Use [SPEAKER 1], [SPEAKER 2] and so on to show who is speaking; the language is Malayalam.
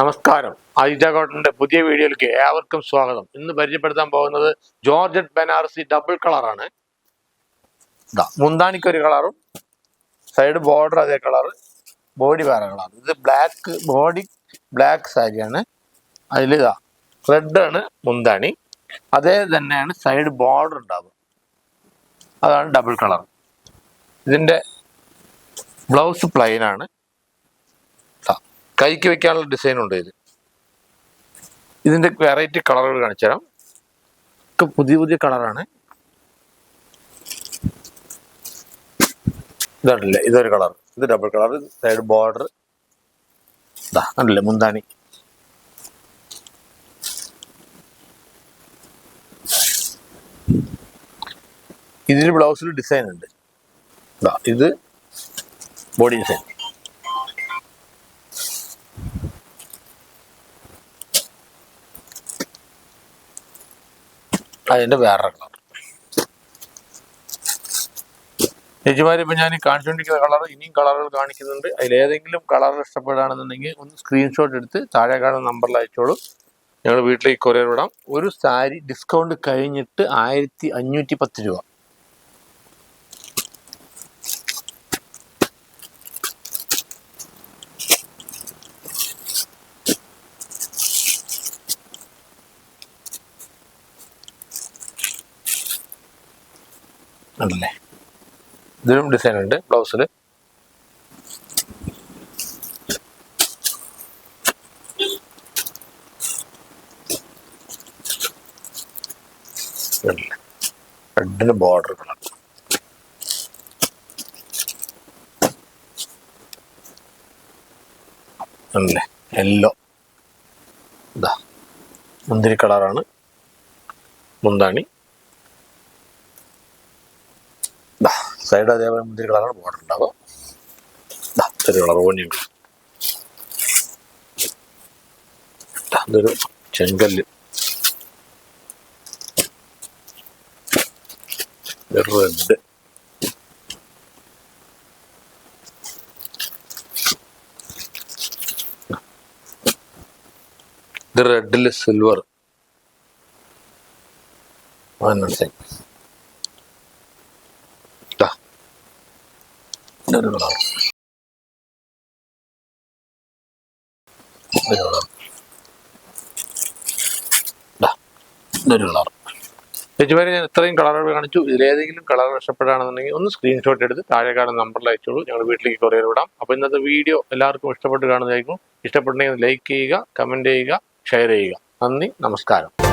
[SPEAKER 1] നമസ്കാരം. ആദിത്യ കോട്ടന്റെ പുതിയ വീഡിയോയിലേക്ക് ഏവർക്കും സ്വാഗതം. ഇന്ന് പരിചയപ്പെടുത്താൻ പോകുന്നത് ജോർജറ്റ് ബനാറസി ഡബിൾ കളറാണ്. മുന്താണിക്ക് ഒരു കളറും സൈഡ് ബോർഡർ അതേ കളർ ബോഡി വേറെ കളർ ഇത് ബ്ലാക്ക് ബോഡി ബ്ലാക്ക് സാരിയാണ് അതിൽ ഇതാ റെഡ് ആണ് മുന്താണി അതേ തന്നെയാണ് സൈഡ് ബോർഡർ ഉണ്ടാവുക. അതാണ് ഡബിൾ കളർ. ഇതിന്റെ ബ്ലൗസ് ദാ, കൈക്ക് വെക്കാനുള്ള ഡിസൈൻ ഉണ്ട് ഇത്. ഇതിന്റെ വെറൈറ്റി കളറുകൾ കാണിച്ചു തരാം. ഒക്കെ പുതിയ പുതിയ കളറാണ് ഇതാണല്ലേ ഇതൊരു കളർ ഇത് ഡബിൾ കളർ സൈഡ് ബോർഡർ ഇതാ കണ്ടില്ലേ? മുന്താണി. ഇതിൽ ബ്ലൗസിൽ ഡിസൈൻ ഉണ്ട്. ദാ, ഇത് ബോഡി ഡിസൈൻ അതിന്റെ വേറെ കളർ ചേച്ചിമാര് ഇപ്പം ഞാൻ കാണിച്ചുകൊണ്ടിരിക്കുന്ന കളർ ഇനിയും കളറുകൾ കാണിക്കുന്നുണ്ട്. അതിലേതെങ്കിലും കളർ ഇഷ്ടപ്പെടുകയാണെന്നുണ്ടെങ്കിൽ ഒന്ന് സ്ക്രീൻഷോട്ട് എടുത്ത് താഴെ കാണുന്ന നമ്പറിൽ അയച്ചോളൂ. ഞങ്ങൾ വീട്ടിലേക്ക് കൊറിയർ വിടാം. ഒരു സാരി ഡിസ്കൗണ്ട് കഴിഞ്ഞിട്ട് ആയിരത്തി അഞ്ഞൂറ്റി പത്ത് രൂപ. ഉണ്ടല്ലേ? ഇതിലും ഡിസൈൻ ഉണ്ട് ബ്ലൗസിൽ റെഡിന് ബോർഡർ കളർ അല്ലേ യെല്ലോ ഇതാ. മുന്തിരി കളറാണ് മുന്താണി. സൈഡ് അതേപോലെ മുന്തിരി കളറാണ് ബോർഡർ ഉണ്ടാവുക ചെറിയ കളർ ഓനിയുണ്ട്. അതൊരു ചെങ്കല്ല്. റെഡ്. ഇത് റെഡിൽ സിൽവർ. മനസ്സിലായി. കളർ ചേച്ചിമാരെ ഞാൻ ഇത്രയും കളറുകൾ കാണിച്ചു. ഇതിലേതെങ്കിലും കളർ ഇഷ്ടപ്പെടുകയാണെന്നുണ്ടെങ്കിൽ ഒന്ന് സ്ക്രീൻഷോട്ട് എടുത്ത് താഴെ കാണുന്ന നമ്പറിൽ അയച്ചോളൂ. ഞങ്ങൾ വീട്ടിലേക്ക് കൊറിയർ വിടാം. അപ്പോൾ ഇന്നത്തെ വീഡിയോ എല്ലാവർക്കും ഇഷ്ടപ്പെട്ട് കാണുന്നതായിരിക്കും. ഇഷ്ടപ്പെട്ടുണ്ടെങ്കിൽ ലൈക്ക് ചെയ്യുക കമന്റ് ചെയ്യുക ഷെയർ ചെയ്യുക. നന്ദി നമസ്കാരം.